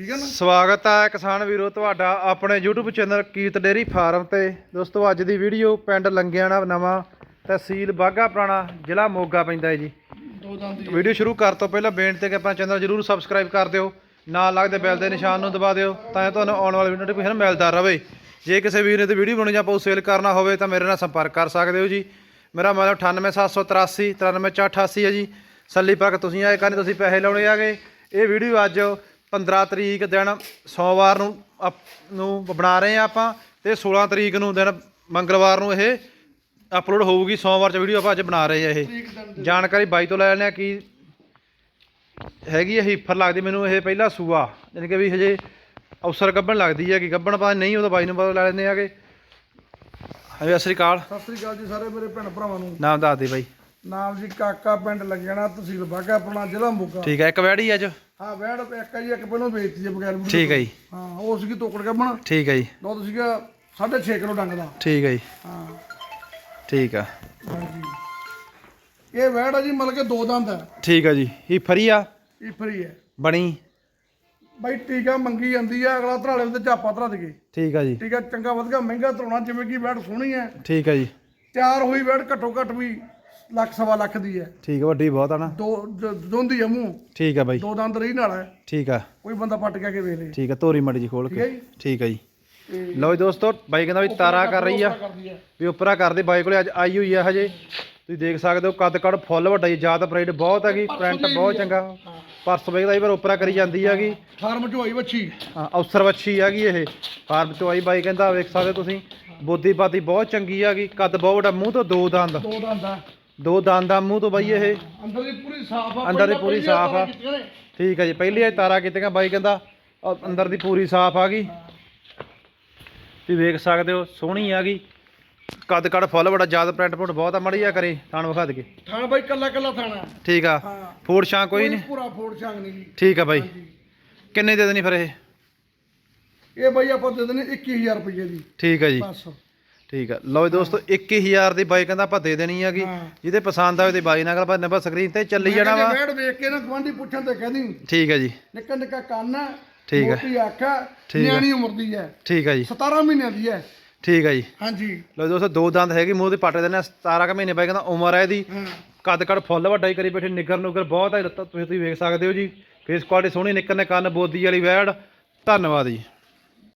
ਠੀਕ ਹੈ ਨਾ? ਸਵਾਗਤ ਹੈ ਕਿਸਾਨ ਵੀਰੋ ਤੁਹਾਡਾ ਆਪਣੇ YouTube channel Kirat dairy farm ਤੇ। ਦੋਸਤੋ ਅੱਜ ਦੀ ਵੀਡੀਓ ਪਿੰਡ ਲੰਗਿਆਣਾ ਨਵਾਂ ਤਹਿਸੀਲ ਬਾਗਾ ਪੁਰਾਣਾ ਜ਼ਿਲ੍ਹਾ ਮੋਗਾ ਪੈਂਦਾ ਹੈ ਜੀ। ਦੋ ਦੰਦ ਦੀ ਵੀਡੀਓ ਸ਼ੁਰੂ ਕਰਨ ਤੋਂ ਪਹਿਲਾਂ ਬੇਨਤੀ ਹੈ ਕਿ ਆਪਣਾ ਚੈਨਲ ਜਰੂਰ ਸਬਸਕ੍ਰਾਈਬ ਕਰ ਦਿਓ ਨਾਲ ਲੱਗਦੇ ਬੈਲ ਦੇ ਨਿਸ਼ਾਨ ਨੂੰ ਦਬਾ ਦਿਓ ਤਾਂ ਜੋ ਤੁਹਾਨੂੰ ਆਉਣ ਵਾਲੀ ਨੋਟੀਫਿਕੇਸ਼ਨ ਮਿਲਦਾ ਰਹੇ। ਜੇ ਕਿਸੇ ਵੀਰ ਨੇ ਤੇ ਵੀਡੀਓ ਬਣਾਉਣੀ ਜਾਂ ਪੋਸਟ ਸੇਲ ਕਰਨਾ ਹੋਵੇ ਤਾਂ ਮੇਰੇ ਨਾਲ ਸੰਪਰਕ ਕਰ ਸਕਦੇ ਹੋ ਜੀ। ਮੇਰਾ ਮੋਬਾਈਲ 98783 93488 ਹੈ ਜੀ। ਸੱਲੀ ਪੱਕ ਤੁਸੀਂ ਆਏ ਕਰਨੀ ਤੁਸੀਂ ਪੈਸੇ ਲਾਉਣੇ ਆਗੇ। ਇਹ ਵੀਡੀਓ ਅੱਜ 15 ਤਰੀਕ ਦਿਨ ਸੋਮਵਾਰ ਨੂੰ ਨੂੰ ਬਣਾ ਰਹੇ ਆ ਆਪਾਂ ਤੇ 16 ਤਰੀਕ ਨੂੰ ਦਿਨ ਮੰਗਲਵਾਰ ਨੂੰ ਇਹ ਅਪਲੋਡ ਹੋਊਗੀ ਸੋਮਵਾਰ ਚ ਵੀਡੀਓ ਆਪਾਂ ਅੱਜ ਬਣਾ ਰਹੇ ਆ ਇਹ। ਜਾਣਕਾਰੀ ਬਾਈ ਤੋਂ ਲੈ ਲੈਣੇ ਆ ਕੀ ਹੈਗੀ ਇਹ ਹੀਫਰ ਲੱਗਦੀ ਮੈਨੂੰ ਇਹ ਪਹਿਲਾ ਸੂਆ ਯਾਨੀ ਕਿ ਵੀ ਹਜੇ ਅਵਸਰ ਗੱਬਣ ਲੱਗਦੀ ਹੈ ਕਿ ਗੱਬਣ ਪਾ ਨਹੀਂ ਉਹ ਤਾਂ ਬਾਈ ਨੂੰ ਪਤਾ ਲੈ ਲੈਂਦੇ ਆਗੇ। ਹਾਂਜੀ ਸਤਿ ਸ੍ਰੀ ਅਕਾਲ। ਸਤਿ ਸ੍ਰੀ ਅਕਾਲ ਜੀ ਸਾਰੇ ਮੇਰੇ ਭੈਣ ਭਰਾਵਾਂ ਨੂੰ। ਨਾਮ ਦੱਸ ਦੇ ਬਾਈ। ਨਾਮ ਜੀ ਕਾਕਾ ਪਿੰਡ ਲੱਗਣਾ ਤਹਿਸੀਲ ਬਾਗਾ ਆਪਣਾ ਜ਼ਿਲ੍ਹਾ ਮੋਗਾ। ਠੀਕ ਹੈ ਇੱਕ ਵੈੜੀ ਅੱਜ। ਹਾਂ ਵੈੜ ਇੱਕ ਆ ਜੀ ਇੱਕ ਪਹਿਲਾਂ ਵੇਚਤੀ ਜੀ ਬਗੈਰ ਵੀਡੀਓ ਠੀਕ ਹੈ ਜੀ। ਹਾਂ ਉਹ ਸੀਗੀ ਤੋਕੜ ਗੱਬਣ। ਠੀਕ ਹੈ ਜੀ। ਦੁੱਧ ਸੀਗਾ 6.5 ਕਿਲੋ ਡੰਗ ਦਾ। ਠੀਕ ਹੈ ਜੀ। ਹਾਂ। ਠੀਕ ਆ। ਹਾਂਜੀ। ਇਹ ਵੈੜ ਆ ਜੀ ਮਤਲਬ ਕਿ ਦੋ ਦੰਦ ਹੈ ਠੀਕ ਆ ਜੀ। ਹੀਫਰ ਹੀ ਆ? ਇਹ ਫਰੀ ਹੈ ਬਣੀ? ਬਾਈ ਟੀਕਾ ਮੰਗੀ ਜਾਂਦੀ ਹੈ ਅਗਲਾ ਧਰਾਲੇ ਤੇ ਝਾਪਾ ਧਰਾ ਦੇਗੇ ਠੀਕ ਆ ਜੀ। ਟੀਕਾ ਚੰਗਾ ਵਧੀਆ ਮਹਿੰਗਾ ਧਰਾਉਣਾ ਜਿਵੇਂ ਕਿ ਵੈੜ ਸੋਹਣੀ ਹੈ ਠੀਕ ਆ ਜੀ। ਤਿਆਰ ਹੋਈ ਵੈੜ ਘੱਟੋ ਘੱਟ ਵੀ ਲੱਖ ਸਵਾ ਲੱਖ ਦੀ ਹੈ। ਠੀਕ ਆ ਵੱਡੀ ਬਹੁਤ ਆ ਨਾ। ਦੋ ਦ- ਦੋਂਦੀ ਹੈ ਮੂੰਹ। ਠੀਕ ਆ ਬਾਈ। ਦੋ ਦੰਦ ਰਹੀ ਨਾਲ ਹੈ। ਠੀਕ ਆ। ਕੋਈ ਬੰਦਾ ਪੱਟ ਕੇ ਆ ਕੇ ਵੇਖ ਲੇ। ਠੀਕ ਆ ਤੋਰੀ ਮੜੀ ਜੀ ਖੋਲ ਠੀਕ ਹੈ ਕੇ ਜੀ। ਠੀਕ ਆ ਜੀ। ਤੇ ਲਓ ਜੀ ਦੋਸਤੋ ਬਾਈ ਕਹਿੰਦਾ ਵੀ ਤਾਰਾ ਕਰ ਰਹੀ ਆ। ਕਰਦੀ ਹੈ ਵੀ ਉਪਰਾ ਕਰਦੇ ਬਾਈ ਕੋਲੇ ਅੱਜ ਆਈ ਹੋਈ ਆ ਹਜੇ। ਤੁਸੀਂ ਦੇਖ ਸਕਦੇ ਹੋ ਕੱਦ ਕੱਦ ਫੁੱਲ ਵੱਡਾ ਜੀ ਜ਼ਿਆਦਾ ਪ੍ਰਾਈਡ ਬਹੁਤ ਹੈਗੀ ਪ੍ਰਿੰਟ ਬਹੁਤ ਚੰਗਾ। ਪਰਸ ਵੇਖਦਾ ਜੀ ਪਰ ਉਪਰਾ ਕਰੀ ਜਾਂਦੀ ਹੈਗੀ। ਫਾਰਮ ਚ ਹੋਈ ਬੱਚੀ ਹਾਂ, ਅਫਸਰ ਵੱਛੀ ਹੈਗੀ ਇਹ। ਫਾਰਮ ਤੋਂ ਆਈ ਬਾਈ ਕਹਿੰਦਾ ਵੇਖ ਸਕਦੇ ਹੋ ਤੁਸੀਂ। ਬੋਦੀ ਬਾਦੀ ਬਹੁਤ ਚੰਗੀ ਹੈਗੀ ਕੱਦ ਬਹੁਤ ਵੱਡਾ ਮੂੰਹ ਤੋਂ ਦੋ ਦੰਦ। ਦੋ ਦੰਦ ਆ। ਦੋ ਦੰਦ ਆ ਮੂੰਹ ਤੋਂ ਬਾਈ ਇਹ। ਅੰਦਰ ਦੀ ਪੂਰੀ ਸਾਫ਼ ਆ ਅੰਦਰ ਦੀ ਪੂਰੀ ਸਾਫ਼ ਆ। ਠੀਕ ਹੈ ਜੀ ਪਹਿਲੀ ਇਹ ਤਾਰਾ ਕੀਤੀਆਂ ਬਾਈ ਕਹਿੰਦਾ ਅੰਦਰ ਦੀ ਪੂਰੀ ਸਾਫ਼ ਆ ਗਈ। ਤੁਸੀਂ ਵੇਖ ਸਕਦੇ ਹੋ ਸੋਹਣੀ ਆ ਗਈ। ਕੱਦ ਕੱਦ ਫੁੱਲ ਵੱਡਾ ਜ਼ਿਆਦਾ ਪ੍ਰਿੰਟ ਪੁੰਟ ਬਹੁਤ ਆ ਮੜੀ ਆ ਕਰੇ ਥਾਣ ਵਿਖਾ ਦਈਏ। ਥਾਣ ਬਾਈ ਕੱਲਾ ਕੱਲਾ ਥਾਣਾ ਠੀਕ ਆ ਹਾਂ। ਫੂਡ ਛਾਂ ਕੋਈ ਨਹੀਂ। ਪੂਰਾ ਫੋੜ ਛਾਂਗ ਨਹੀਂ ਜੀ। ਠੀਕ ਆ ਬਾਈ। ਕਿੰਨੇ ਦੇ ਦੇਣੀ ਫਿਰ ਇਹ? ਇਹ ਬਾਈ ਆਪਾਂ ਦੇ ਦੇਣੇ 21000 ਰੁਪਏ ਦੀ। ਠੀਕ ਹੈ ਜੀ। ਬਸ। ਠੀਕ ਆ। ਲਓ ਜੀ ਦੋਸਤੋ 21000 ਦੀ ਬਾਈ ਕਹਿੰਦਾ ਆਪਾਂ ਦੇ ਦੇਣੀ ਹੈਗੀ। ਜਿਹਦੇ ਪਸੰਦ ਆਵੇ ਤੇ ਬਾਈ ਨਾਲ ਗੱਲ ਨੰਬਰ ਸਕਰੀਨ ਤੇ ਚੱਲੀ ਜਾਣਾ ਵਾ। ਵੇੜ ਵੇਖ ਕੇ ਨਾ ਗਵਾਂਢੀ ਪੁੱਛਣ ਤੇ ਕਹਦੀ ਠੀਕ ਹੈ ਜੀ। ਨਿੱਕਾ ਨਿੱਕਾ ਕੰਨ ਆ ਠੀਕ ਆ। ਮੋਟੀ ਅੱਖ ਆ ਠੀਕ ਆ। ਨਿਆਣੀ ਉਮਰ ਦੀ ਹੈ ਠੀਕ ਹੈ ਜੀ। 17 ਮਹੀਨਿਆਂ ਦੀ ਹੈ ਠੀਕ ਹੈ ਜੀ। ਹਾਂਜੀ। ਲਓ ਜੀ ਦੋਸਤੋ ਦੋ ਦੰਦ ਹੈਗੇ ਮੂੰਹ ਦੇ ਪਾਟੇ ਦੇ ਨੇ 17 ਕੁ ਮਹੀਨੇ ਬਾਈ ਕਹਿੰਦਾ ਉਮਰ ਹੈ ਇਹਦੀ। ਹਾਂ। ਕੱਦ ਕੱਦ ਫੁੱਲ ਵੱਡਾ ਹੀ ਕਰੀ ਬੈਠੇ ਨਿੱਗਰ ਨੁਗਰ ਬਹੁਤ ਹੈ ਲੱਤਾਂ ਤੁਸੀਂ ਤੁਸੀਂ ਵੇਖ ਸਕਦੇ ਹੋ ਜੀ। ਫੇਸ ਕੁਆਲਿਟੀ ਸੋਹਣੀ ਨਿੱਕਰ ਨੇ ਕੰਨ ਬੋਦੀ ਵਾਲੀ ਵੈੜ ਧੰਨਵਾਦ ਜੀ।